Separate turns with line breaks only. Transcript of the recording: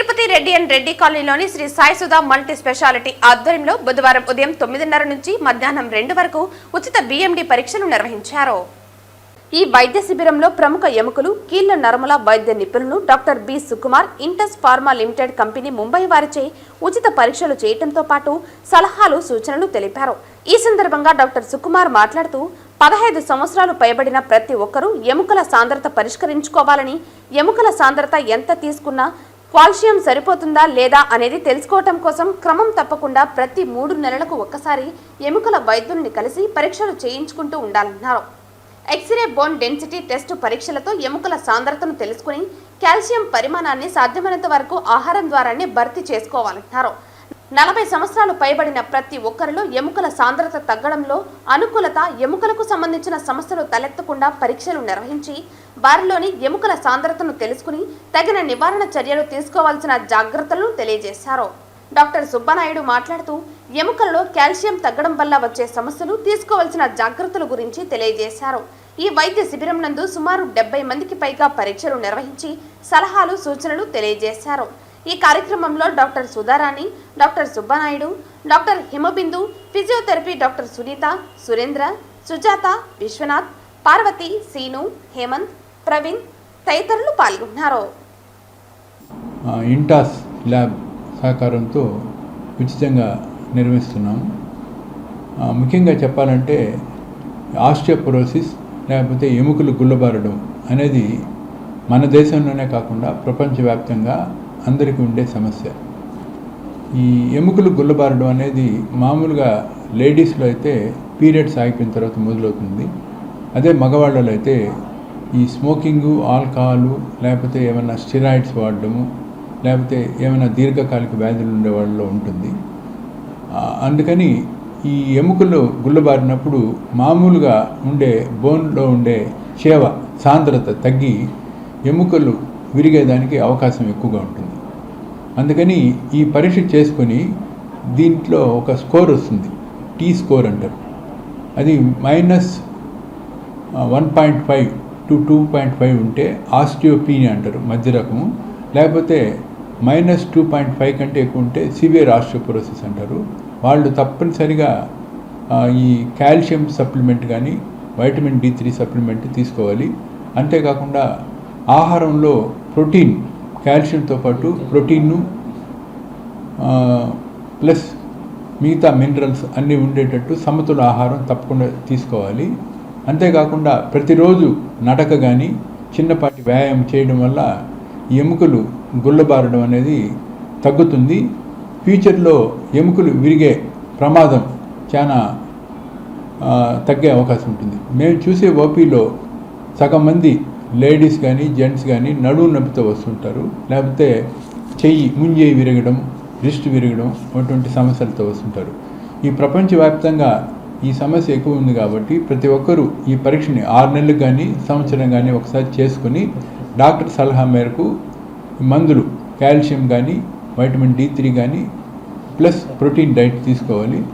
Tirupati Reddy and Reddy కాలనీలోని Shri Sai Sudha multi speciality ఆధ్వర్యంలో బుధవారం ఉదయం తొమ్మిదిన్నర నుంచి మధ్యాహ్నం రెండు వరకు ఉచిత బిఎండి పరీక్షలు నిర్వహించారు. ఈ వైద్య శిబిరంలో ప్రముఖ ఎముకలు కీళ్ళ నరముల వైద్య నిపుణులు doctor B. Sukumar Intas pharma limited company Mumbai వారిచే ఉచిత పరీక్షలు చేయటంతో పాటు సలహాలు సూచనలు తెలిపారు. ఈ సందర్భంగా డాక్టర్ సుకుమార్ మాట్లాడుతూ పదహైదు సంవత్సరాలు పైబడిన ప్రతి ఒక్కరూ ఎముకల సాంద్రత పరిష్కరించుకోవాలని ఎముకల సాంద్రత ఎంత తీసుకున్నా కాల్షియం సరిపోతుందా లేదా అనేది తెలుసుకోవటం కోసం క్రమం తప్పకుండా ప్రతి మూడు నెలలకు ఒక్కసారి ఎముకల వైద్యుల్ని కలిసి పరీక్షలు చేయించుకుంటూ ఉండాలన్నారు. X ray bone density test పరీక్షలతో ఎముకల సాంద్రతను తెలుసుకుని కాల్షియం పరిమాణాన్ని సాధ్యమైనంత వరకు ఆహారం ద్వారానే భర్తీ చేసుకోవాలంటున్నారు నలభై సంవత్సరాలు పైబడిన ప్రతి ఒక్కరిలో ఎముకల సాంద్రత తగ్గడంలో అనుకూలత ఎముకలకు సంబంధించిన సమస్యలు తలెత్తకుండా పరీక్షలు నిర్వహించి వారిలోని ఎముకల సాంద్రతను తెలుసుకుని తగిన నివారణ చర్యలు తీసుకోవాల్సిన జాగ్రత్తలను తెలియజేశారు. డాక్టర్ సుబ్బనాయుడు మాట్లాడుతూ ఎముకలలో కాల్షియం తగ్గడం వల్ల వచ్చే సమస్యలు తీసుకోవాల్సిన జాగ్రత్తల గురించి తెలియజేశారు. ఈ వైద్య శిబిరం నందు సుమారు డెబ్బై మందికి పైగా పరీక్షలు నిర్వహించి సలహాలు సూచనలు తెలియజేశారు. ఈ కార్యక్రమంలో doctor Sudharani doctor Subbanaidu doctor Himabindu physiotherapy doctor Sunitha Surendra Sujatha Viswanath Parvathi Seenu Hemanth Praveen తదితరులు పాల్గొన్నారు.
ఇంటాస్ ల్యాబ్ సహకారంతో ఉచితంగా నిర్వహిస్తున్నాము ముఖ్యంగా చెప్పాలంటే ఆస్టియోపరోసిస్ లేకపోతే ఎముకలు గుల్లబారడం అనేది మన దేశంలోనే కాకుండా ప్రపంచవ్యాప్తంగా అందరికీ ఉండే సమస్య. ఈ ఎముకలు గుల్లబారడం అనేది మామూలుగా లేడీస్లో అయితే పీరియడ్స్ ఆగిపోయిన తర్వాత మొదలవుతుంది. అదే మగవాళ్ళలో అయితే ఈ స్మోకింగు ఆల్కహాలు లేకపోతే ఏమైనా స్టిరాయిడ్స్ వాడడము లేకపోతే ఏమైనా దీర్ఘకాలిక వ్యాధులు ఉండే వాళ్ళలో ఉంటుంది. అందుకని ఈ ఎముకలు గుల్లబారినప్పుడు మామూలుగా ఉండే బోన్లో ఉండే చేవ సాంద్రత తగ్గి ఎముకలు విరిగేదానికి అవకాశం ఎక్కువగా ఉంటుంది. అందుకని ఈ పరీక్ష చేసుకొని దీంట్లో ఒక స్కోర్ వస్తుంది. టీ స్కోర్ అంటారు. అది minus one point five to two point five ఉంటే ఆస్టియోపీని అంటారు మధ్య రకము. లేకపోతే మైనస్ టూ పాయింట్ ఫైవ్ కంటే ఎక్కువ ఉంటే సివియర్ ఆస్టియోపోరోసిస్ అంటారు. వాళ్ళు తప్పనిసరిగా ఈ కాల్షియం సప్లిమెంట్ కానీ వైటమిన్ డి త్రీ సప్లిమెంట్ తీసుకోవాలి. అంతేకాకుండా ఆహారంలో ప్రోటీన్ కాల్షియంతో పాటు ప్రోటీన్ను ప్లస్ మిగతా మినరల్స్ అన్నీ ఉండేటట్టు సమతుల ఆహారం తప్పకుండా తీసుకోవాలి. అంతేకాకుండా ప్రతిరోజు నడక కానీ చిన్నపాటి వ్యాయామం చేయడం వల్ల ఈ ఎముకలు గుల్లబారడం అనేది తగ్గుతుంది. ఫ్యూచర్లో ఎముకలు విరిగే ప్రమాదం చాలా తగ్గే అవకాశం ఉంటుంది. మేము చూసే ఓపీలో సగం మంది లేడీస్ కానీ జెంట్స్ కానీ నడువు నొప్పితో వస్తుంటారు. లేకపోతే చెయ్యి ముంజేయి విరగడం రిస్ట్ విరగడం అటువంటి సమస్యలతో వస్తుంటారు. ఈ ప్రపంచవ్యాప్తంగా ఈ సమస్య ఎక్కువ ఉంది కాబట్టి ప్రతి ఒక్కరూ ఈ పరీక్షని ఆరు నెలలు కానీ సంవత్సరం కానీ ఒకసారి చేసుకొని డాక్టర్ సలహా మేరకు మందులు కాల్షియం కానీ వైటమిన్ డి త్రీ కానీ ప్లస్ ప్రోటీన్ డైట్ తీసుకోవాలి.